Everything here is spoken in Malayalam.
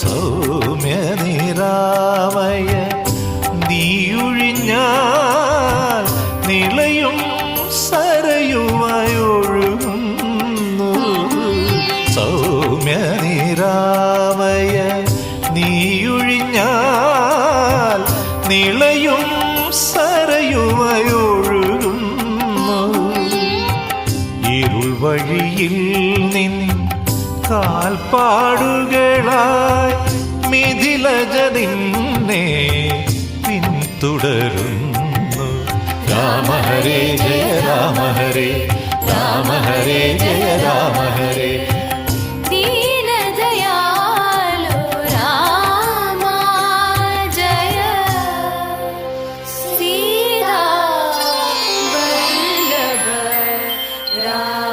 സൗമ്യ നിരാമയ നീയൊഴിഞ്ഞാൽ നിളയും സരയുമായൊഴുകുന്നു സൗമ്യ നിരാമയ നീയൊഴിഞ്ഞാൽ നിളയും സരയുമായൊഴുകുന്നു ഇരുൾ വഴിയിൽ നിൻ കാൽപ്പാടുകളായി മിഥിലജ നിന്നെ പിന്തുടരുന്നു രാമ ഹരേ ജയ രാമ ഹരേ രാമ ഹരേ ജയ രാമ ഹരേ Yeah.